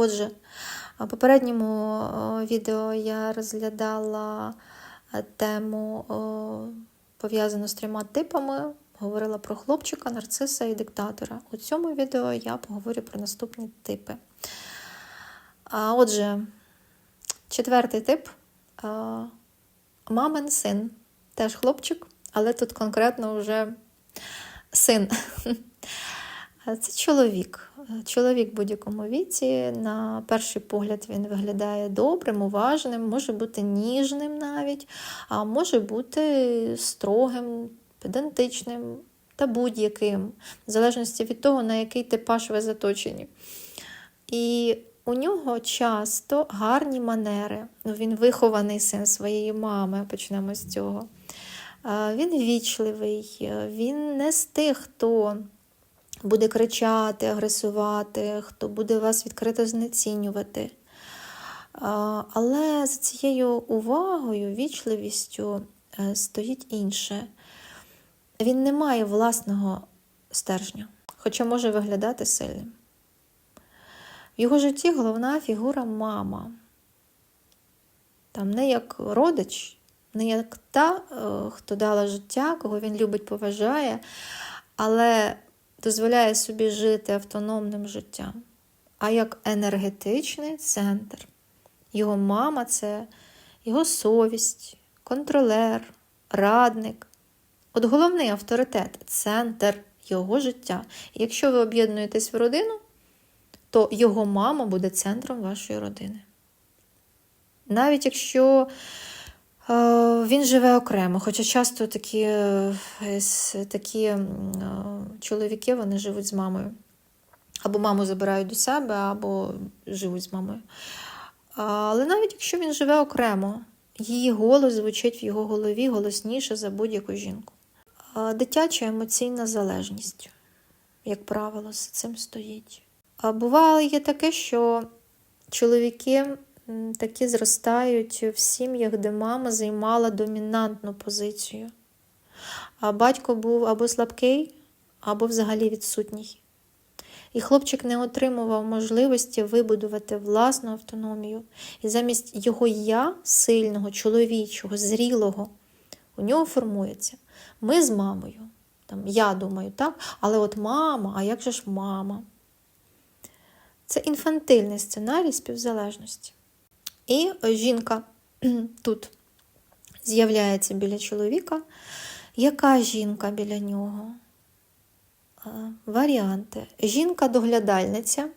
Отже, в попередньому відео я розглядала е, тему пов'язану з трьома типами. Говорила про хлопчика, нарциса і диктатора. У цьому відео я поговорю про наступні типи. Отже, четвертий тип е, мамин син. Теж хлопчик, але тут конкретно вже син. Це чоловік. Чоловік в будь-якому віці. На перший погляд він виглядає добрим, уважним, може бути ніжним навіть, а може бути строгим, педантичним та будь-яким, в залежності від того, на який типаж ви заточені. І у нього часто гарні манери. Ну, Він вихований син своєї мами, почнемо з цього. Він вічливий, він не з тих, хто буде кричати, агресувати, хто буде вас відкрито знецінювати. Але за цією увагою, вічливістю е, стоїть інше. Він не має власного стержня, хоча може виглядати сильним. В його житті головна фігура мама. Там не як родич, не як та, е, хто дала життя, кого він любить, поважає, але дозволяє собі жити автономним життям, а як енергетичний центр. Його мама це його совість, контролер, радник. От головний авторитет центр його життя. І якщо ви об'єднуєтесь в родину, то його мама буде центром вашої родини. Навіть якщо він живе окремо, хоча часто такі е, такі е, чоловіки вони живуть з мамою. Або маму забирають до себе, або живуть з мамою. Але навіть якщо він живе окремо, її голос звучить в його голові голосніше за будь-яку жінку. Дитяча емоційна залежність, як правило, з цим стоїть. А буває таке, що чоловіки такі зростають в сім'ях, де мама займала домінантну позицію. А батько був або слабкий, або взагалі відсутній. І хлопчик не отримував можливості вибудувати власну автономію. І замість його я, сильного, чоловічого, зрілого, у нього формується. Ми з мамою. Там, Я думаю, так? Але от мама, а як же ж мама? Це інфантильний сценарій співзалежності. І жінка тут з'являється біля чоловіка. Яка жінка біля нього? Варіанти. Жінка-доглядальниця,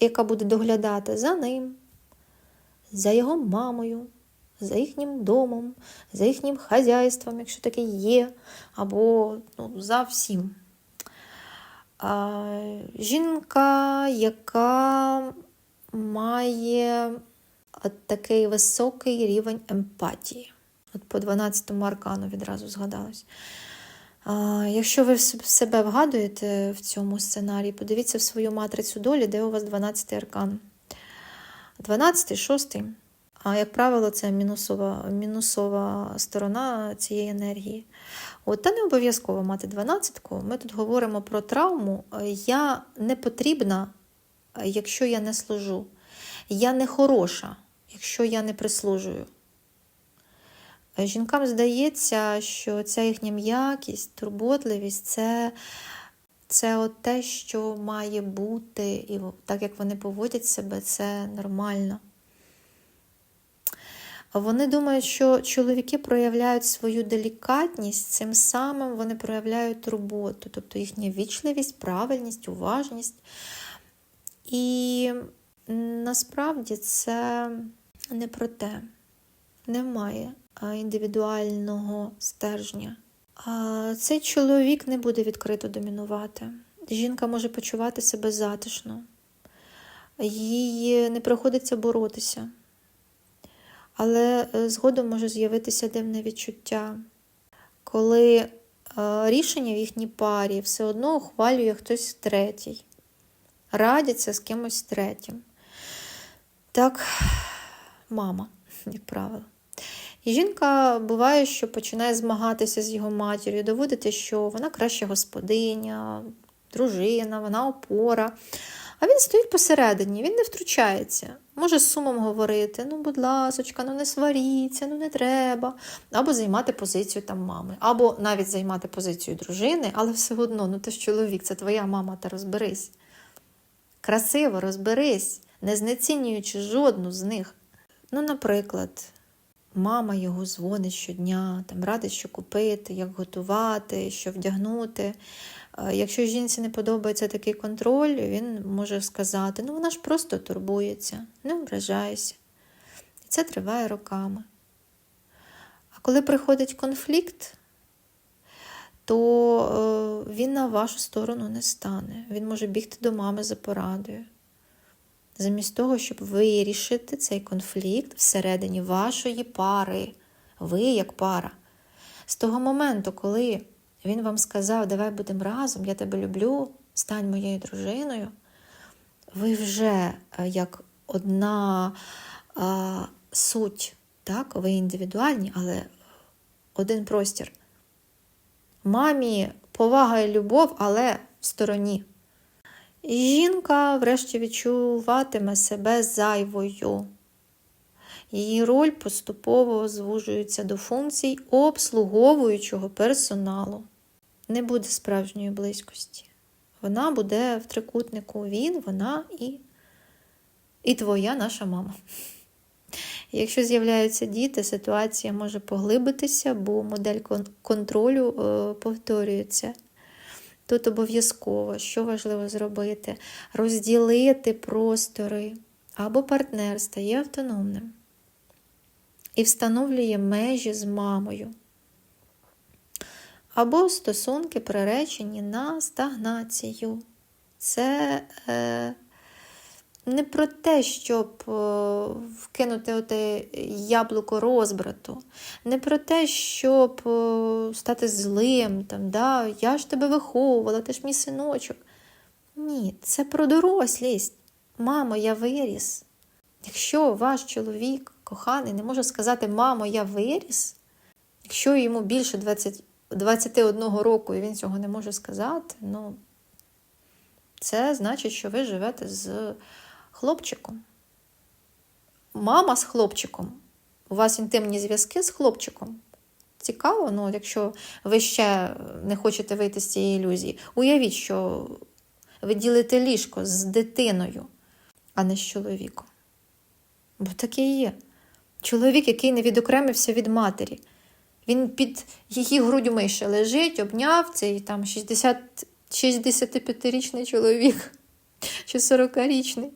яка буде доглядати за ним, за його мамою, за їхнім домом, за їхнім хазяйством, якщо таке є, або ну, за всім. А, Жінка, яка має такий високий рівень емпатії. От по 12-му аркану відразу згадалось. Якщо ви себе вгадуєте в цьому сценарії, подивіться в свою матрицю долі, де у вас 12-й аркан. 12-й, 6 А як правило, це мінусова мінусова сторона цієї енергії. От, Та не обов'язково мати 12-ку. Ми тут говоримо про травму. Я не потрібна, якщо я не служу. Я не хороша, якщо я не прислужую. Жінкам здається, що ця їхня м'якість, турботливість це це от те, що має бути, і так як вони поводять себе, це нормально. Вони думають, що чоловіки проявляють свою делікатність, цим самим вони проявляють турботу, тобто їхня вічливість, правильність, уважність. І насправді це не про те, немає індивідуального стержня. Цей чоловік не буде відкрито домінувати. Жінка може почувати себе затишно, їй не приходиться боротися. Але е, згодом може з'явитися дивне відчуття, коли е, рішення в їхній парі все одно ухвалює хтось третій, радяться з кимось третім. Так, мама, як правило. І жінка буває, що починає змагатися з його матір'ю, доводити, що вона краща господиня, дружина, вона опора. А він стоїть посередині, він не втручається. Може з сумом говорити: ну, будь ласочка, ну не сваріться, ну не треба. Або займати позицію там мами, або навіть займати позицію дружини, але все одно, ну ти ж чоловік, це твоя мама, та розберись. Красиво розберись, не знецінюючи жодну з них. Ну, наприклад, мама його дзвонить щодня, там радить, що купити, як готувати, що вдягнути. Якщо жінці не подобається такий контроль, він може сказати: ну вона ж просто турбується, не ображайся. І це триває роками. А коли приходить конфлікт, то е, він на вашу сторону не стане. Він може бігти до мами за порадою. Замість того, щоб вирішити цей конфлікт всередині вашої пари, ви як пара. З того моменту, коли він вам сказав, давай будемо разом, я тебе люблю, стань моєю дружиною, ви вже е, як одна а, суть, так, ви індивідуальні, але один простір. Мамі повага і любов, але в стороні. Жінка, врешті, відчуватиме себе зайвою. Її роль поступово звужується до функцій обслуговуючого персоналу. Не буде справжньої близькості. Вона буде в трикутнику він, вона і, і твоя наша мама. Якщо з'являються діти, ситуація може поглибитися, бо модель контролю е, повторюється. Тут обов'язково, що важливо зробити, розділити простори або партнер стає автономним і встановлює межі з мамою. Або стосунки приречені на стагнацію. Це е, не про те, щоб е, вкинути оте яблуко розбрату, не про те, щоб е, стати злим, там, да, я ж тебе виховувала, ти ж мій синочок. Ні, це про дорослість. Мамо, я виріс. Якщо ваш чоловік коханий не може сказати Мамо, я виріс, якщо йому більше 20, 21 року і він цього не може сказати, ну це значить, що ви живете з хлопчиком. Мама з хлопчиком. У вас інтимні зв'язки з хлопчиком. Цікаво, ну, якщо ви ще не хочете вийти з цієї ілюзії. Уявіть, що ви ділите ліжко з дитиною, а не з чоловіком. Бо таке є. Чоловік, який не відокремився від матері. Він під її грудьми ще лежить, обняв цей там 60, 65-річний чоловік чи 40-річний.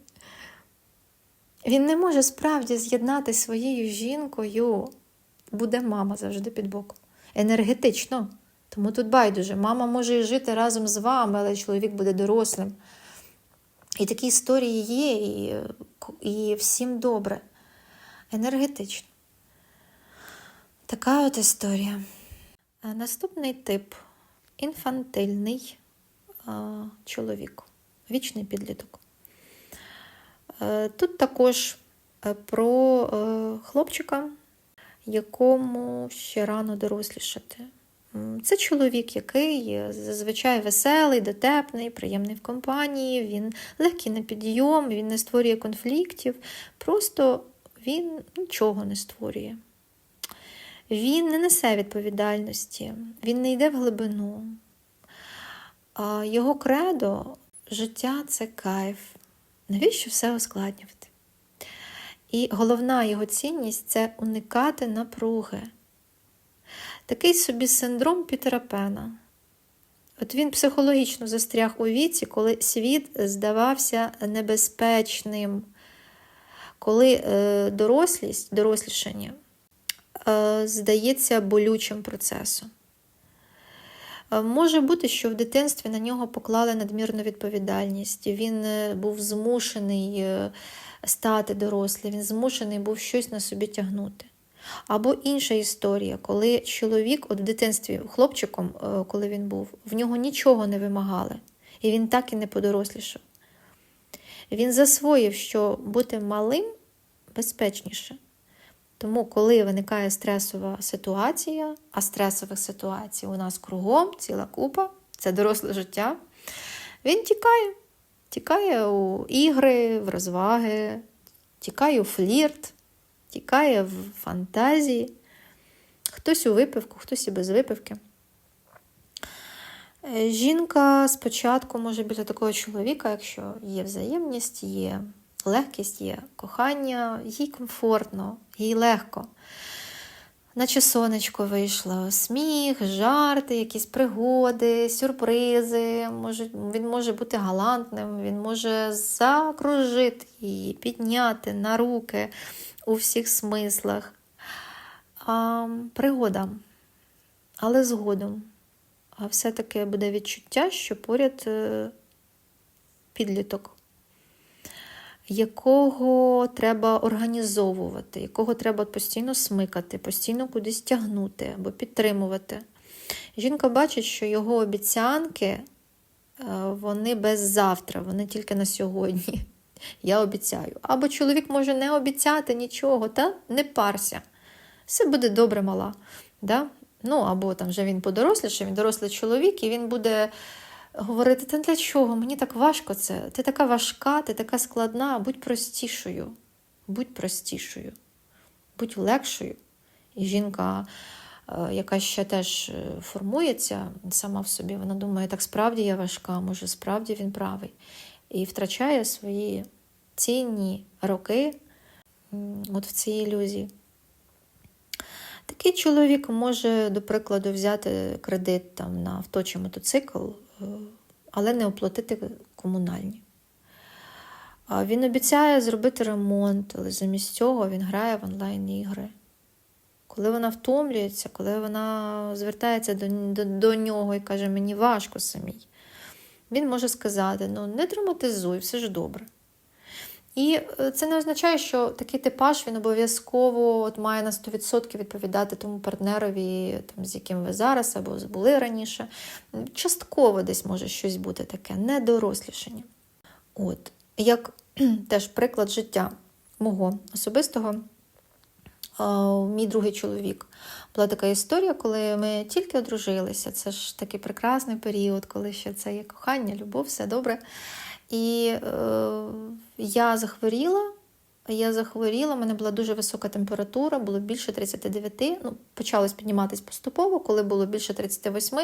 Він не може справді з'єднати своєю жінкою. Буде мама завжди під боком. Енергетично. Тому тут байдуже. Мама може і жити разом з вами, але чоловік буде дорослим. І такі історії є, і, і всім добре. Енергетично. Така от історія. Наступний тип інфантильний чоловік, вічний підліток. Е, Тут також е, про е, хлопчика, якому ще рано дорослішати. Це чоловік, який зазвичай веселий, дотепний, приємний в компанії, він легкий на підйом, він не створює конфліктів, просто він нічого не створює. Він не несе відповідальності, він не йде в глибину. Його кредо життя це кайф. Навіщо все ускладнювати? І головна його цінність це уникати напруги. Такий собі синдром Пітера Пена. От він психологічно застряг у віці, коли світ здавався небезпечним, коли е, дорослість, дорослішання е, здається болючим процесом. Е, Може бути, що в дитинстві на нього поклали надмірну відповідальність. Він е, був змушений е, стати дорослим, він змушений був щось на собі тягнути. Або інша історія, коли чоловік, от в дитинстві хлопчиком, коли він був, в нього нічого не вимагали, і він так і не подорослішав. Він засвоїв, що бути малим безпечніше. Тому, коли виникає стресова ситуація, а стресових ситуацій у нас кругом ціла купа, це доросле життя, він тікає. Тікає у ігри, в розваги, тікає у флірт, тікає в фантазії, хтось у випивку, хтось і без випивки. Е, Жінка спочатку може біля такого чоловіка, якщо є взаємність, є легкість, є кохання, їй комфортно, їй легко. Наче сонечко вийшло, сміх, жарти, якісь пригоди, сюрпризи. Може, він може бути галантним, він може закружити її, підняти на руки у всіх смислах. А, пригода. Але згодом. А все-таки буде відчуття, що поряд е, підліток, якого треба організовувати, якого треба постійно смикати, постійно кудись тягнути або підтримувати. Жінка бачить, що його обіцянки е, вони без завтра, вони тільки на сьогодні. Я обіцяю. Або чоловік може не обіцяти нічого, та не парся. Все буде добре, мала. Да? Ну, або там вже він подоросліше, він дорослий чоловік, і він буде говорити: та для чого? Мені так важко це. Ти така важка, ти така складна, будь простішою. Будь простішою, будь легшою. І жінка, е, яка ще теж е, формується сама в собі, вона думає, так справді я важка, може, справді він правий. І втрачає свої цінні роки от в цій ілюзії. Такий чоловік може, до прикладу, взяти кредит там, на авто чи мотоцикл, але не оплатити комунальні. Він обіцяє зробити ремонт, але замість цього він грає в онлайн-ігри. Коли вона втомлюється, коли вона звертається до, до, до нього і каже, мені важко самій, він може сказати: ну, не драматизуй, все ж добре. І е, це не означає, що такий типаж він обов'язково от має на 100% відповідати тому партнерові, там, з яким ви зараз або були раніше. Частково десь може щось бути таке, недорослішання. От, як теж приклад життя мого особистого, мій другий чоловік. Була така історія, коли ми тільки одружилися. Це ж такий прекрасний період, коли ще це є кохання, любов, все добре. І е, я захворіла. Я захворіла, у мене була дуже висока температура, було більше 39. Ну, почалось підніматись поступово, коли було більше 38.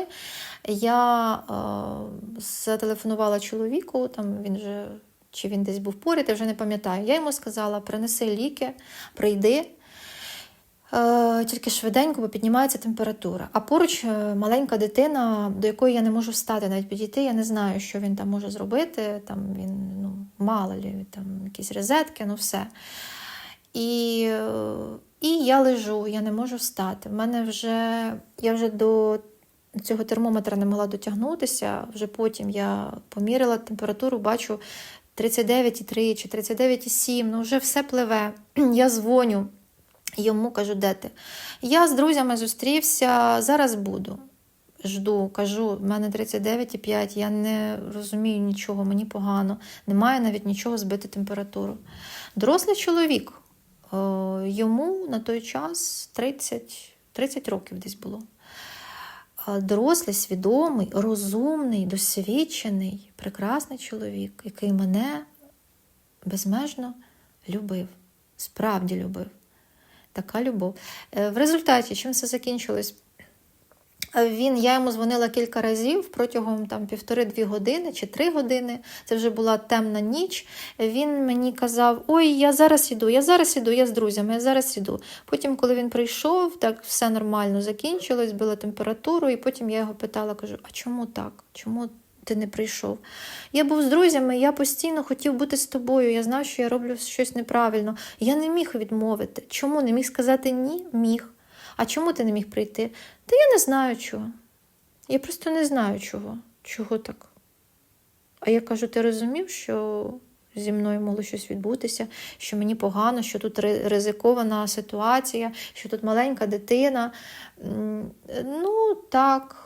Я е, зателефонувала чоловіку, там він вже, чи він десь був поряд, я вже не пам'ятаю. Я йому сказала: принеси ліки, прийди. Е, Тільки швиденько, бо піднімається температура. А поруч е, маленька дитина, до якої я не можу встати, навіть підійти. Я не знаю, що він там може зробити. Там він, ну, мало лі, там якісь розетки, ну все. І і я лежу, я не можу встати. В мене вже я вже до цього термометра не могла дотягнутися. Вже потім я поміряла температуру, бачу 39,3 чи 39,7, ну вже все пливе. Я дзвоню. Йому кажу, де ти? Я з друзями зустрівся, зараз буду. Жду, кажу, в мене 39,5, я не розумію нічого, мені погано, немає навіть нічого збити температуру. Дорослий чоловік, е, йому на той час 30, 30 років десь було. Е, Дорослий, свідомий, розумний, досвідчений, прекрасний чоловік, який мене безмежно любив, справді любив. Така любов. Е, В результаті, чим це закінчилось? Е, Він, я йому дзвонила кілька разів протягом там півтори-дві години чи три години. Це вже була темна ніч. Він мені казав: Ой, я зараз іду, я зараз іду, я з друзями, я зараз іду. Потім, коли він прийшов, так все нормально закінчилось, була температуру, і потім я його питала, кажу: а чому так? Чому ти не прийшов? Я був з друзями, я постійно хотів бути з тобою. Я знав, що я роблю щось неправильно. Я не міг відмовити. Чому не міг сказати ні? Міг. А чому ти не міг прийти? Та я не знаю чого. Я просто не знаю чого. Чого так? А я кажу: ти розумів, що зі мною могло щось відбутися, що мені погано, що тут ризикована ситуація, що тут маленька дитина. Ну, так,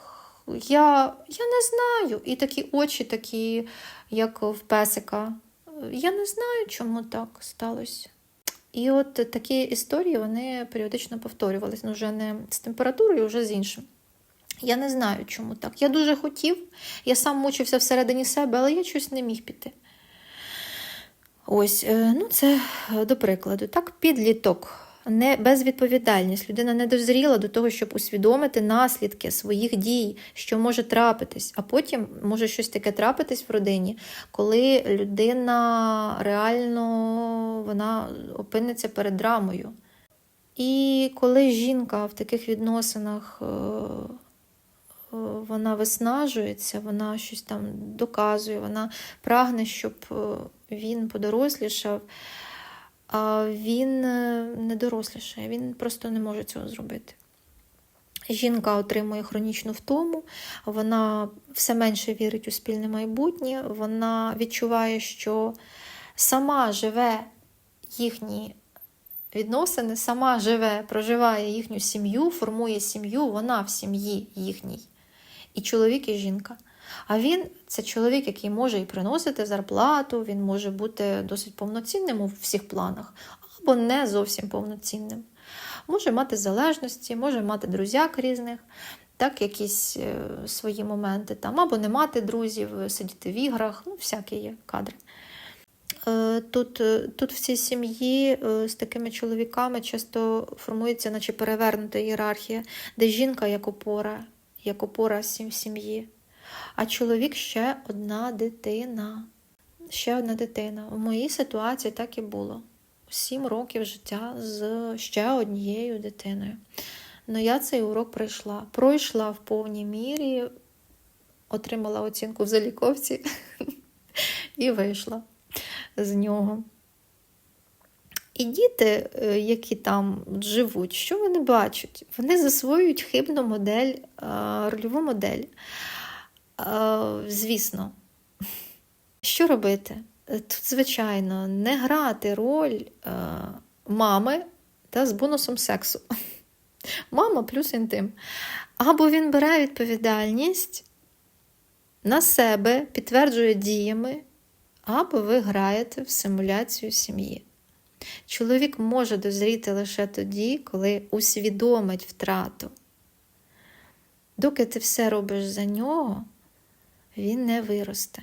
я, я не знаю. І такі очі, такі, як в песика. Я не знаю, чому так сталося. І от такі історії вони періодично повторювалися. Ну, вже не з температурою, вже з іншим. Я не знаю, чому так. Я дуже хотів, я сам мучився всередині себе, але я щось не міг піти. Ось, е, ну це е, до прикладу. Так, підліток, не безвідповідальність. Людина не дозріла до того, щоб усвідомити наслідки своїх дій, що може трапитись, а потім може щось таке трапитись в родині, коли людина реально вона опиниться перед драмою. І коли жінка в таких відносинах е, е, вона виснажується, вона щось там доказує, вона прагне, щоб е, він подорослішав, він е, не дорослішає, він просто не може цього зробити. Жінка отримує хронічну втому, вона все менше вірить у спільне майбутнє, вона відчуває, що сама живе їхні відносини, сама живе, проживає їхню сім'ю, формує сім'ю, вона в сім'ї їхній. І чоловік, і жінка. А він це чоловік, який може і приносити зарплату, він може бути досить повноцінним у всіх планах, або не зовсім повноцінним. Може мати залежності, може мати друзяк різних, так, якісь е, свої моменти там, або не мати друзів, сидіти в іграх, ну, всякі є кадри. Е, Тут, е, тут в цій сім'ї з такими чоловіками часто формується, наче перевернута ієрархія, де жінка як опора, як опора сім- сім'ї, а чоловік ще одна дитина. Ще одна дитина. У моїй ситуації так і було. Сім років життя з ще однією дитиною. Ну я цей урок пройшла. Пройшла в повній мірі, отримала оцінку в заліковці і вийшла з нього. І діти, е, які там живуть, що вони бачать? Вони засвоюють хибну модель, е, рольову модель. Е, Звісно, що робити? Е, Тут, звичайно, не грати роль е, мами та з бонусом сексу. Мама плюс інтим. Або він бере відповідальність на себе, підтверджує діями, або ви граєте в симуляцію сім'ї. Чоловік може дозріти лише тоді, коли усвідомить втрату. Доки ти все робиш за нього, він не виросте.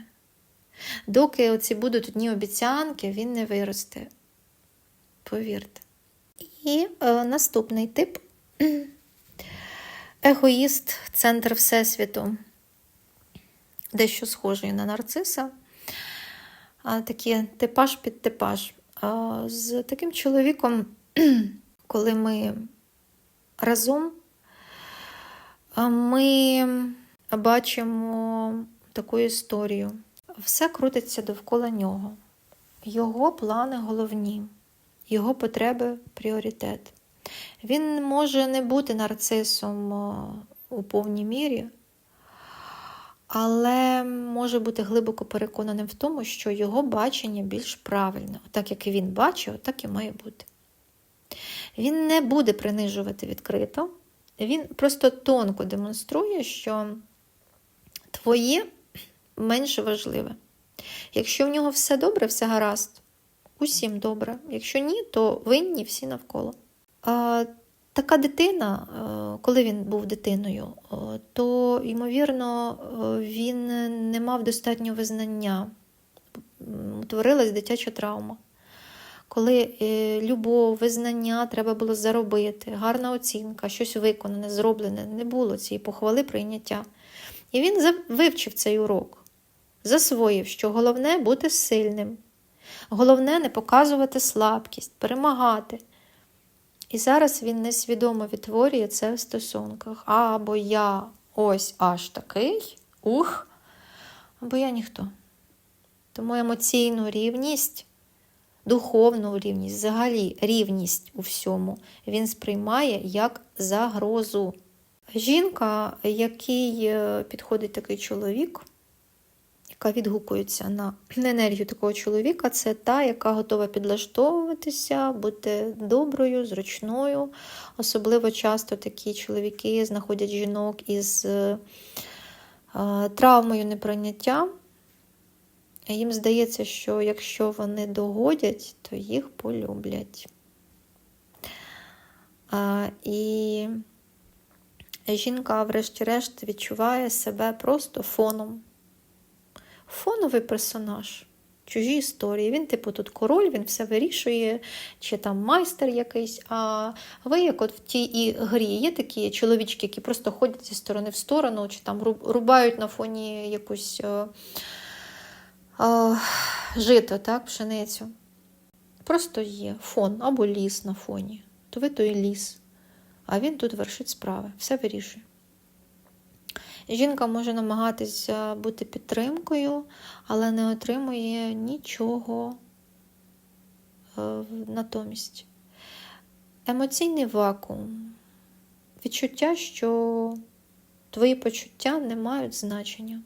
Доки оці будуть одні обіцянки, він не виросте. Повірте. І е, наступний тип егоїст, центр Всесвіту, дещо схожий на нарциса. Такі типаж під типаж. З таким чоловіком, коли ми разом, ми бачимо таку історію. Все крутиться довкола нього. Його плани головні, його потреби пріоритет. Він може не бути нарцисом у повній мірі, але може бути глибоко переконаним в тому, що його бачення більш правильне. Так як він бачив, так і має бути. Він не буде принижувати відкрито, він просто тонко демонструє, що твоє менше важливе. Якщо в нього все добре, все гаразд, усім добре. Якщо ні, то винні всі навколо. А, Така дитина, е, коли він був дитиною, е, то, ймовірно, е, він не мав достатнього визнання, утворилась дитяча травма. Коли любов, визнання треба було заробити, гарна оцінка, щось виконане, зроблене, не було цієї похвали прийняття. І він вивчив цей урок, засвоїв, що головне бути сильним, головне не показувати слабкість, перемагати. І зараз він несвідомо відтворює це в стосунках. Або я ось аж такий, ух, або я ніхто. Тому емоційну рівність, духовну рівність, взагалі рівність у всьому він сприймає як загрозу. Жінка, який е, підходить такий чоловік, яка відгукується на енергію такого чоловіка, це та, яка готова підлаштовуватися, бути доброю, зручною. Особливо часто такі чоловіки знаходять жінок із е, травмою неприйняття. Їм здається, що якщо вони догодять, то їх полюблять. І жінка, врешті-решт, відчуває себе просто фоном. Фоновий персонаж. чужі історії. Він, типу, тут король, він все вирішує, чи там майстер якийсь. А ви, як от в тій і грі, є такі чоловічки, які просто ходять зі сторони в сторону, чи там рубають на фоні якусь е, е, жито, так, пшеницю. Просто є фон або ліс на фоні. То ви той ліс, а він тут вершить справи, все вирішує. Жінка може намагатися бути підтримкою, але не отримує нічого е, натомість. Емоційний вакуум. Відчуття, що твої почуття не мають значення.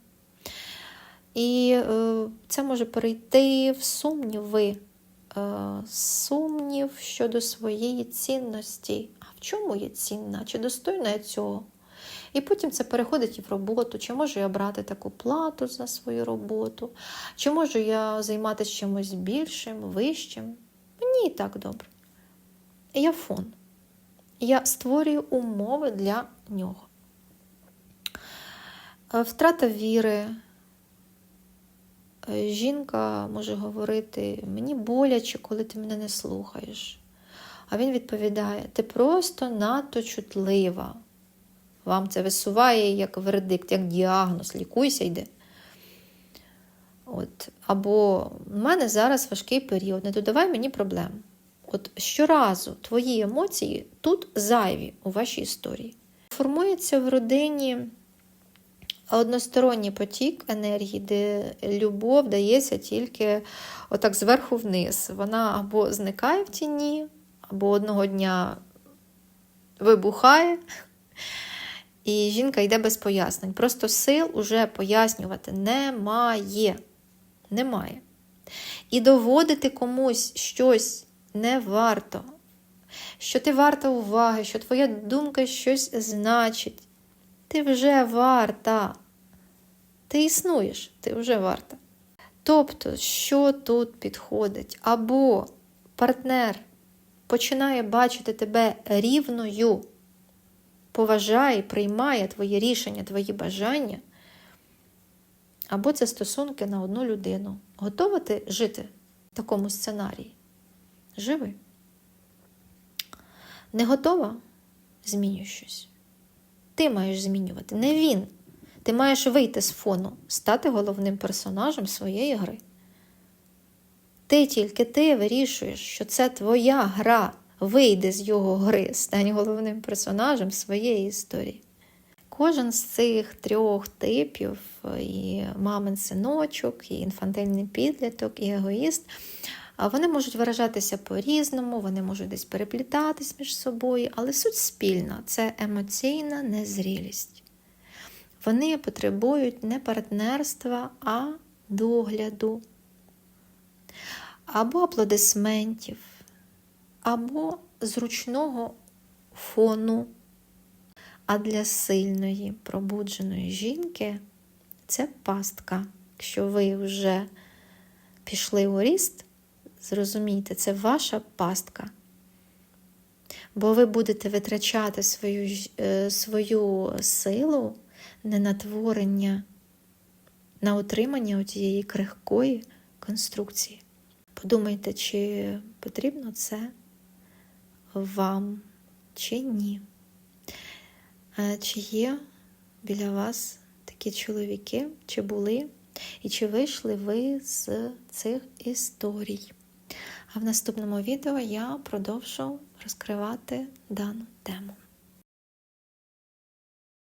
І е, це може перейти в сумніви, е, сумнів щодо своєї цінності. А в чому є цінна? Чи достойна я цього? І потім це переходить і в роботу. Чи можу я брати таку плату за свою роботу? Чи можу я займатися чимось більшим, вищим? Мені і так добре. Я фон. Я створюю умови для нього. Е, Втрата віри. Е, Жінка може говорити: мені боляче, коли ти мене не слухаєш. А він відповідає: ти просто надто чутлива. Вам це висуває як вердикт, як діагноз, лікуйся йди. От. Або в мене зараз важкий період, не додавай мені проблем. От щоразу твої емоції тут зайві у вашій історії. Формується в родині односторонній потік енергії, де любов дається тільки отак зверху вниз. Вона або зникає в тіні, або одного дня вибухає. І жінка йде без пояснень. Просто сил уже пояснювати немає. Немає. І доводити комусь щось не варто. Що ти варта уваги, що твоя думка щось значить. Ти вже варта. Ти існуєш, ти вже варта. Тобто, що тут підходить? Або партнер починає бачити тебе рівною поважає, приймає твої рішення, твої бажання, або це стосунки на одну людину. Готова ти жити в такому сценарії? Живи. Не готова? Змінюй щось. Ти маєш змінювати, не він. Ти маєш вийти з фону, стати головним персонажем своєї гри. Ти тільки ти вирішуєш, що це твоя гра. Вийди з його гри, стань головним персонажем своєї історії. Кожен з цих трьох типів, і мамин синочок, і інфантильний підліток, і егоїст, вони можуть виражатися по-різному, вони можуть десь переплітатись між собою, але суть спільна це емоційна незрілість. Вони потребують не партнерства, а догляду або аплодисментів або зручного фону. А для сильної пробудженої жінки це пастка. Якщо ви вже пішли у ріст, зрозумійте, це ваша пастка. Бо ви будете витрачати свою е, свою силу не на творення, на утримання тієї крихкої конструкції. Подумайте, чи потрібно це вам чи ні? Чи є біля вас такі чоловіки, чи були, і чи вийшли ви з цих історій? А в наступному відео я продовжу розкривати дану тему.